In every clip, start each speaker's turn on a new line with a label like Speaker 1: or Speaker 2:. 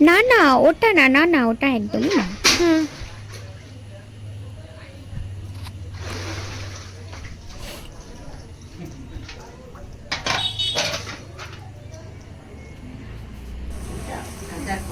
Speaker 1: না না ওটা না না না ওটা একদমই না
Speaker 2: হুম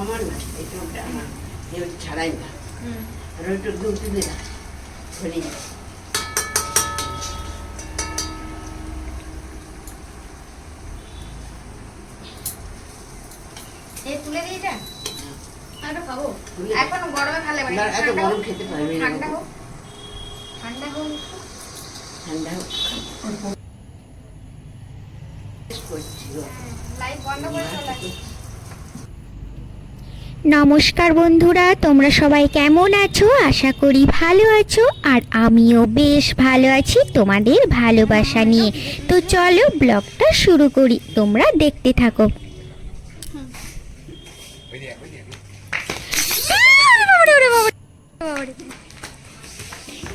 Speaker 3: আমার না এটা ওটা আমার কেউ ছাড়াই না আর ওইটা দুধ দিলে না ছড়িয়ে
Speaker 2: তুলে দিয়ে। এখন গরমে ভালো লাগে
Speaker 3: না, এত গরম খেতে পারবি না।
Speaker 2: ঠান্ডা হোক ঠান্ডা হোক।
Speaker 3: ঠান্ডা হোক।
Speaker 2: লাইট বন্ধ করে চলে
Speaker 1: নমস্কার বন্ধুরা তোমরা সবাই কেমন আছো? আশা করি ভালো আছো আর আমিও বেশ ভালো আছি তোমাদের ভালোবাসা নিয়ে। তো চলো ব্লগটা শুরু করি। তোমরা দেখতে থাকো।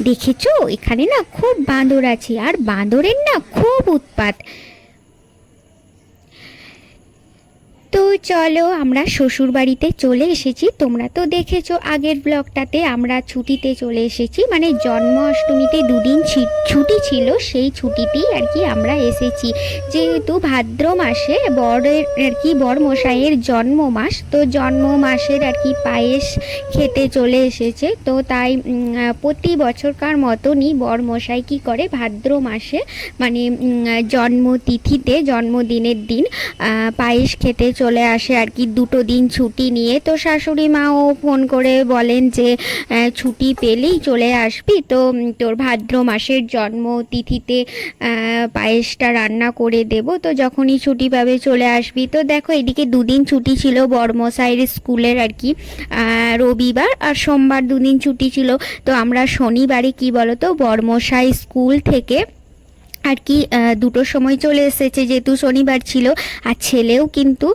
Speaker 1: দেখেছ? এখানে না খুব বাঁদর আছে। আর বাঁদরের না খুব উৎপাত। তো চলো আমরা শ্বশুর বাড়িতে চলে এসেছি। তোমরা তো দেখেছ আগের ব্লগটাতে আমরা ছুটিতে চলে এসেছি। মানে জন্মাষ্টমীতে দুদিন ছুটি ছিল, সেই ছুটিতেই আর কি আমরা এসেছি। যেহেতু ভাদ্র মাসে বরের আর কি বর মশাইয়ের জন্ম মাস তো জন্ম মাসের আর কি পায়েস খেতে চলে এসেছে। তো তাই প্রতি বছরকার মতনই বর মশাই কী করে ভাদ্র মাসে মানে জন্মতিথিতে, জন্মদিনের দিন পায়েস খেতে চলে আসে আর কি দুটো দিন ছুটি নিয়ে। তো শাশুড়ি মাও ফোন করে বলেন যে ছুটি পেলেই চলে আসবি। তো তোর ভাদ্র মাসের জন্মতিথিতে পায়েসটা রান্না করে দেব। তো যখনই ছুটি পাবে চলে আসবি। তো দেখো, এদিকে দুদিন ছুটি ছিল বর্মসাইয়ের স্কুলের আর কি রবিবার আর সোমবার দুদিন ছুটি ছিল। তো আমরা শনিবারে কি বলতো, বর্মসাই স্কুল থেকে আর কি দুটোর সময় চলে এসেছে যেহেতু শনিবার ছিল, আর ছেলেও কিন্তু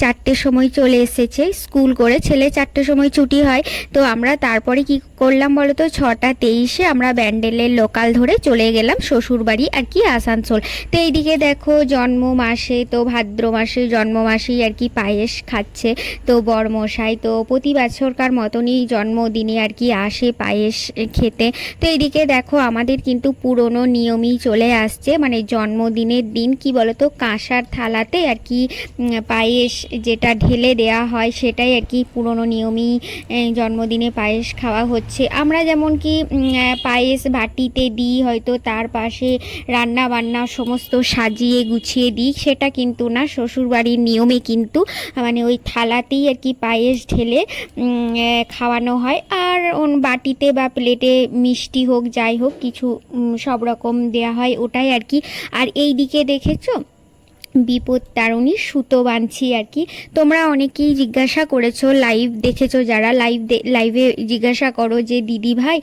Speaker 1: চারটের সময় চলে এসেছে, স্কুল করে ছেলে চারটের সময় ছুটি হয়। তো আমরা তারপরে কি করলাম বলো তো ছটা তেইশে আমরা ব্যান্ডেলের লোকাল ধরে চলে গেলাম শ্বশুরবাড়ি আর কি আসানসোল। তো এইদিকে দেখো জন্ম মাসে তো ভাদ্র মাসে জন্ম মাসেই আর কি পায়েস খাচ্ছে। তো বরমশাই তো প্রতি বছরকার মতনই জন্মদিনে আর কি আসে পায়েস খেতে। তো এইদিকে দেখো আমাদের কিন্তু পুরনো নিয়মই চলে আসছে। মানে জন্মদিনের দিন কি বলতো কাঁসার থালাতে আর কি পায়েস যেটা ঢেলে দেয়া হয় সেটাই আর কি পুরনো নিয়মই জন্মদিনে পায়েস খাওয়া হচ্ছে। আমরা যেমন কি পায়েস বাটিতে দিই, হয়তো তার পাশে রান্না বান্না সমস্ত সাজিয়ে গুছিয়ে দিই, সেটা কিন্তু না শ্বশুরবাড়ির নিয়মে কিন্তু মানে ওই থালাতেই আর কি পায়েস ঢেলে খাওয়ানো হয়। আর বাটিতে বা প্লেটে মিষ্টি হোক, যাই হোক, কিছু সব রকম দেয়া হয়, ওটাই আর কি। আর এই দিকে দেখেছ বিপদ তারণী সুতো বাঁধছি আর কি। তোমরা অনেকেই জিজ্ঞাসা করেছ লাইভ দেখেছ যারা লাইভ লাইভে জিজ্ঞাসা করো যে, দিদি ভাই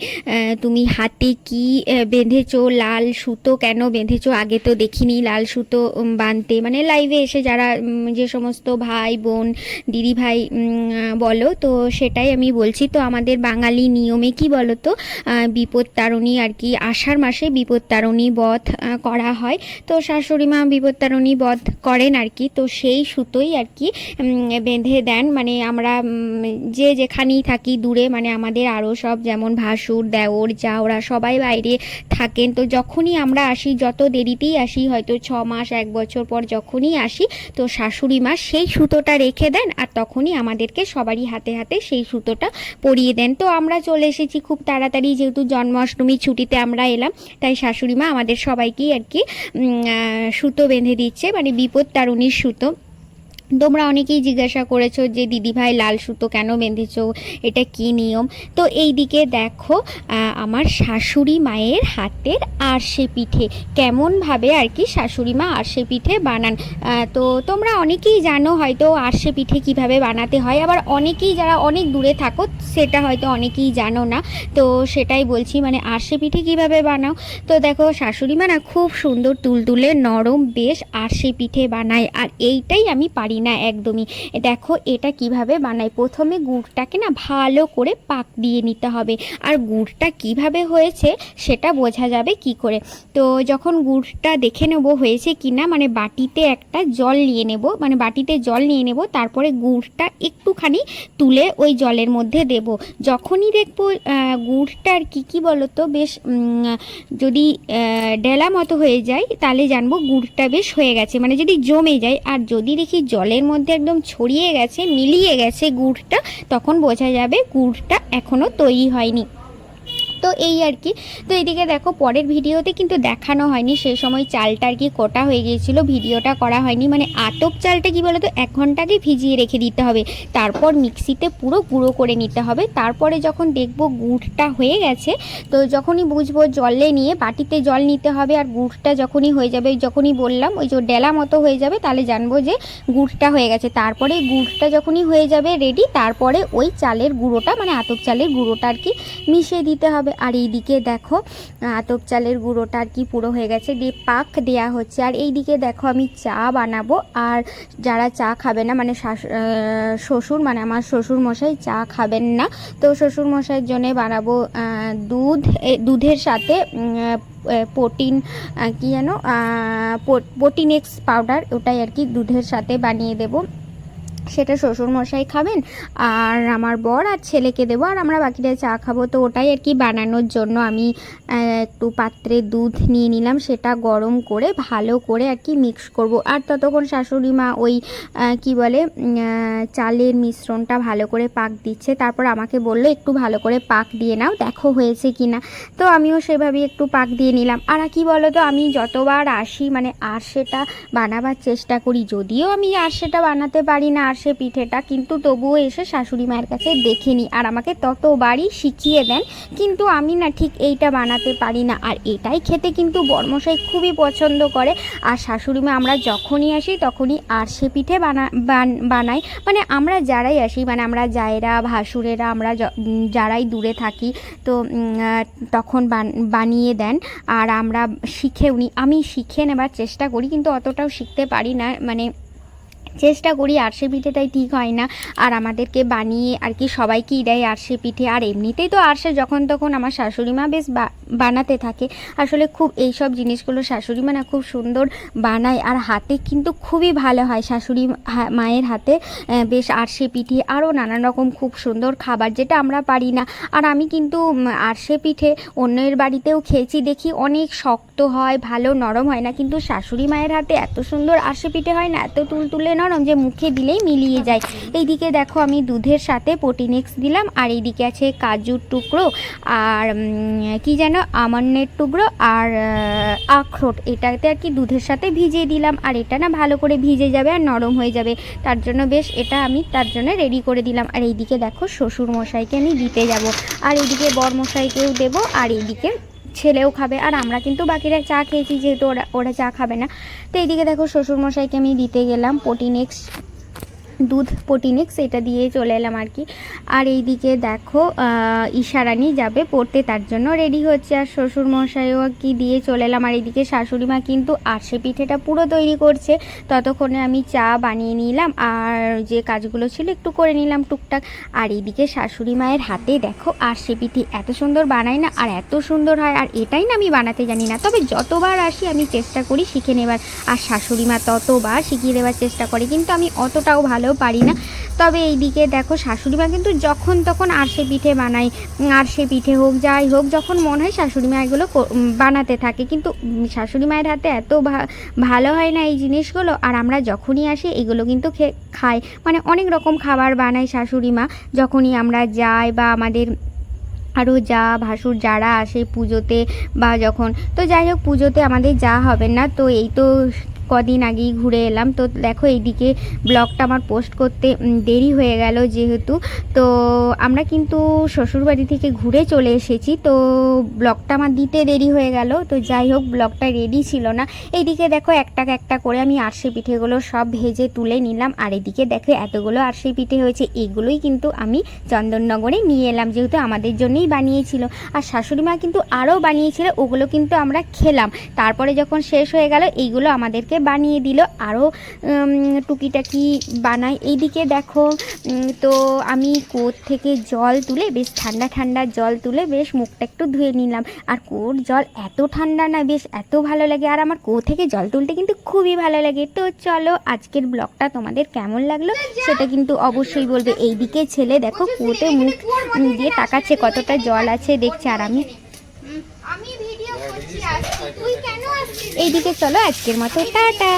Speaker 1: তুমি হাতে কি বেঁধেছো? লাল সুতো কেন বেঁধেছো? আগে তো দেখিনি লাল সুতো বাঁধতে। মানে লাইভে এসে যারা যে সমস্ত ভাই, বোন, দিদি ভাই বলো, তো সেটাই আমি বলছি। তো আমাদের বাঙালি নিয়মে কি বলো তো বিপদ তারণী আর কি, আষাঢ় মাসে বিপদ তারণী বধ করা হয়। তো শাশুড়ি মা বিপত্তারণী বধ করেন আর কি। তো সেই সুতোই আর কি বেঁধে দেন। মানে আমরা যে যেখানেই থাকি দূরে মানে আমাদের আরও সব যেমন ভাসুর, দেওর যাওরা সবাই বাইরে থাকেন। তো যখনই আমরা আসি, যত দেরিতেই আসি, হয়তো ছ মাস, এক বছর পর যখনই আসি, তো শাশুড়ি মা সেই সুতোটা রেখে দেন আর তখনই আমাদেরকে সবারই হাতে হাতে সেই সুতোটা পরিয়ে দেন। তো আমরা চলে এসেছি খুব তাড়াতাড়ি, যেহেতু জন্মাষ্টমীর ছুটিতে আমরা এলাম, তাই শাশুড়ি মা আমাদের সবাইকেই আর কি সুতো বেঁধে দিচ্ছে। মানে বিপদ তার তারুণীর সুতো তোমরা অনেকেই জিজ্ঞাসা করেছ যে, দিদিভাই, লাল সুতো কেন বেঁধেছো? এটা কি নিয়ম? তো এই দিকে দেখো আমার শাশুড়ি মায়ের হাতের আরশে পিঠে, কেমনভাবে আর কি শাশুড়ি মা আরশে পিঠে বানান। তো তোমরা অনেকেই জানো হয়তো আরশে পিঠে কীভাবে বানাতে হয়, আবার অনেকেই যারা অনেক দূরে থাকো, সেটা হয়তো অনেকেই জানো না। তো সেটাই বলছি মানে আরশে পিঠে কীভাবে বানাও? তো দেখো, শাশুড়ি মা না খুব সুন্দর তুলতুলে, নরম বেশ আরশে পিঠে বানায়, আর এইটাই আমি পারি পারি না একদমই। দেখো, এটা কীভাবে বানাই? প্রথমে গুড়টাকে না ভালো করে পাক দিয়ে নিতে হবে। আর গুড়টা কীভাবে হয়েছে সেটা বোঝা যাবে কি করে। তো যখন গুড়টা দেখে নেব হয়েছে কি না মানে বাটিতে একটা জল নিয়ে নেব মানে বাটিতে জল নিয়ে নেব, তারপরে গুড়টা একটুখানি তুলে ওই জলের মধ্যে দেব। যখনই দেখব গুড়টা আর কি কি বলো তো বেশ যদি ডেলা মতো হয়ে যায়, তাহলে জানব গুড়টা বেশ হয়ে গেছে। মানে যদি জমে যায়, আর যদি দেখি জলের মধ্যে একদম ছড়িয়ে গেছে, মিলিয়ে গেছে গুড়টা, তখন বোঝা যাবে গুড়টা এখনও তৈরি হয়নি। তো এই আর কি। তো এইদিকে দেখো, পরের ভিডিওতে কিন্তু দেখানো হয়নি। সেই সময় চালটা আর কি কোটা হয়ে গিয়েছিল, ভিডিওটা করা হয়নি। মানে আতপ চালটা কি বলতো, এক ঘণ্টা আগে ভিজিয়ে রেখে দিতে হবে। তারপর মিক্সিতে পুরো গুঁড়ো করে নিতে হবে। তারপরে যখন দেখব গুড়টা হয়ে গেছে, তো যখনই বুঝব জলে নিয়ে বাটিতে জল নিতে হবে আর গুড়টা যখনই হয়ে যাবে, যখনই বললাম, ওই যে ডেলা মতো হয়ে যাবে, তাহলে জানব যে গুড়টা হয়ে গেছে। তারপরে গুড়টা যখনই হয়ে যাবে রেডি তারপরে ওই চালের গুঁড়োটা মানে আতপ চালের গুঁড়োটা আর কি মিশিয়ে দিতে হবে। আর এইদিকে দেখো আতপ চালের গুঁড়োটা আর কি পুরো হয়ে গেছে। দিয়ে পাক দেয়া হচ্ছে। আর এই দিকে দেখো, আমি চা বানাবো। আর যারা চা খাবে না মানে শ্বশুর মানে আমার শ্বশুর মশাই চা খাবেন না। তো শ্বশুর মশাইয়ের জন্যে বানাবো দুধ। দুধের সাথে প্রোটিন কি যেন প্রোটিনেক্স পাউডার, ওটাই আর কি দুধের সাথে বানিয়ে দেবো। সেটা শ্বশুর মশাই খাবেন, আর আমার বর আর ছেলেকে দেবো, আর আমরা বাকিটা চা খাব। তো ওটাই আর কি বানানোর জন্য আমি একটু পাত্রে দুধ নিয়ে নিলাম, সেটা গরম করে ভালো করে আর কি মিক্স করব। আর ততক্ষণ শাশুড়ি মা ওই কি বলে চালের মিশ্রণটা ভালো করে পাক দিচ্ছে। তারপর আমাকে বলল, একটু ভালো করে পাক দিয়ে নাও, দেখো হয়েছে কি না তো আমিও সেভাবেই একটু পাক দিয়ে নিলাম। আর কি বলো তো আমি যতবার আসি মানে আর সেটা বানাবার চেষ্টা করি, যদিও আমি আর সেটা বানাতে পারি না আর সে পিঠেটা কিন্তু তবুও এসে শাশুড়ি মায়ের কাছে দেখে নিই আর আমাকে ততবারই শিখিয়ে দেন, কিন্তু আমি না ঠিক এইটা বানাতে পারি না। আর এটাই খেতে কিন্তু বর্মশাই খুবই পছন্দ করে। আর শাশুড়ি মা আমরা যখনই আসি তখনই আর সে পিঠে বানা, বান- বানাই। মানে আমরা যারাই আসি মানে আমরা জায়েরা, ভাসুরেরা, আমরা যারাই দূরে থাকি, তো তখন বান- বানিয়ে দেন। আর আমরা শিখেও নিই আমি শিখে নেবার চেষ্টা করি, কিন্তু অতটাও শিখতে পারি না। মানে চেষ্টা করি আরশে পিঠেটাই ঠিক হয় না। আর আমাদেরকে বানিয়ে আর কি সবাইকেই দেয় আরশে পিঠে। আর এমনিতেই তো আরশে যখন তখন আমার শাশুড়ি মা বেশ বানাতে থাকে। আসলে খুব এই সব জিনিসগুলো শাশুড়ি মা না খুব সুন্দর বানায়। আর হাতে কিন্তু খুবই ভালো হয়। শাশুড়ি মায়ের হাতে বেশ আরশে পিঠে আরও নানান রকম খুব সুন্দর খাবার যেটা আমরা পারি না। আর আমি কিন্তু আরশে পিঠে অন্যের বাড়িতেও খেয়েছি। দেখি অনেক শক্ত হয়, ভালো নরম হয় না। কিন্তু শাশুড়ি মায়ের হাতে এত সুন্দর আরশে পিঠে হয় না, এত তুলতুলে নরম যে মুখে দিলেই মিলিয়ে যায়। এইদিকে দেখো আমি দুধের সাথে প্রোটিনেক্স দিলাম। আর এইদিকে আছে কাজুর টুকরো। আর কি যেন আমন্ডের টুকরো আর আখরোট, এটাতে আর কি দুধের সাথে ভিজিয়ে দিলাম। আর এটা না ভালো করে ভিজে যাবে আর নরম হয়ে যাবে। তার জন্য বেশ এটা আমি তার জন্য রেডি করে দিলাম। আর এইদিকে দেখো শ্বশুর মশাইকে আমি দিতে যাব। আর এইদিকে বর মশাইকেও দেবো, আর এইদিকে ছেলেও খাবে। আর আমরা কিন্তু বাকিরা চা খেয়েছি, যেহেতু ওরা ওরা চা খাবে না। তো এইদিকে দেখো শ্বশুরমশাইকে আমি দিতে গেলাম। প্রোটিনেক্স দুধ প্রোটিনেক্স এটা দিয়ে চলে এলাম আর কি। আর এইদিকে দেখো আহ, ঈশারানি যাবে পড়তে তার জন্য রেডি হচ্ছে। আর শ্বশুর মশাইও কি দিয়ে চলে এলাম। আর এইদিকে শাশুড়ি মা কিন্তু আরশে পিঠেটা পুরো তৈরি করছে। ততক্ষণে আমি চা বানিয়ে নিলাম। আর যে কাজগুলো ছিল একটু করে নিলাম টুকটাক। আর এইদিকে শাশুড়ি মায়ের হাতে দেখো আরশে পিঠে এত সুন্দর বানায় না আর এত সুন্দর হয়। আর এটাই না আমি বানাতে জানি না। তবে যতবার আসি আমি চেষ্টা করি শিখে নেবার। আর শাশুড়ি মা ততবার শিখিয়ে দেওয়ার চেষ্টা করে। কিন্তু আমি অতটাও ভালো পারি না। তবে এইদিকে দেখো শাশুড়ি মা কিন্তু যখন তখন আরশে পিঠে উম, আরশে পিঠে হোক যাই হোক যখন মনে হয় শাশুড়ি মা এগুলো বানাতে থাকে। কিন্তু শাশুড়ি মায়ের হাতে এত ভালো হয় না এই জিনিসগুলো। আর আমরা যখনই আসি এগুলো কিন্তু খাই। মানে অনেক রকম খাবার বানায় শাশুড়ি মা যখনই আমরা যাই বা আমাদের আরও যা ভাসুর যারা আসে পুজোতে বা যখন তো যাই হোক পুজোতে আমাদের যা হবে না তো এই তো কদিন আগেই ঘুরে এলাম। তো দেখো এইদিকে ব্লগটা আমার পোস্ট করতে দেরি হয়ে গেল যেহেতু। তো আমরা কিন্তু শ্বশুরবাড়ি থেকে ঘুরে চলে এসেছি। তো ব্লগটা আমার দিতে দেরি হয়ে গেল। তো যাই হোক, ব্লগটা রেডি ছিল না। এইদিকে দেখো একটা একটা করে আমি আরশে পিঠেগুলো সব ভেজে তুলে নিলাম। আর এদিকে দেখো এতগুলো আরশে পিঠে হয়েছে। এগুলোই কিন্তু আমি চন্দননগরে নিয়ে এলাম, যেহেতু আমাদের জন্যই বানিয়েছিল। আর শাশুড়ি মা কিন্তু আরও বানিয়েছিল, ওগুলো কিন্তু আমরা খেলাম। তারপরে যখন শেষ হয়ে গেল, এইগুলো আমাদেরকে বানিয়ে দিল। আরও টুকিটাকি বানাই। এইদিকে দেখো তো আমি কোর থেকে জল তুলে বেশ ঠান্ডা ঠান্ডা জল তুলে বেশ মুখটা একটু ধুয়ে নিলাম। আর কোর জল এত ঠান্ডা না, বেশ এত ভালো লাগে। আর আমার কুয়ো থেকে জল তুলতে কিন্তু খুবই ভালো লাগে। তো চলো, আজকের ব্লগটা তোমাদের কেমন লাগল সেটা কিন্তু অবশ্যই বলবে। এইদিকে ছেলে দেখো কুয়োতে মুখ দিয়ে তাকাচ্ছে কতটা জল আছে, দেখছে। আর আমি
Speaker 2: আমি ভিডিও করছি আর তুই কেন আসছিস
Speaker 1: এইদিকে চলো আজকের মতো টাটা।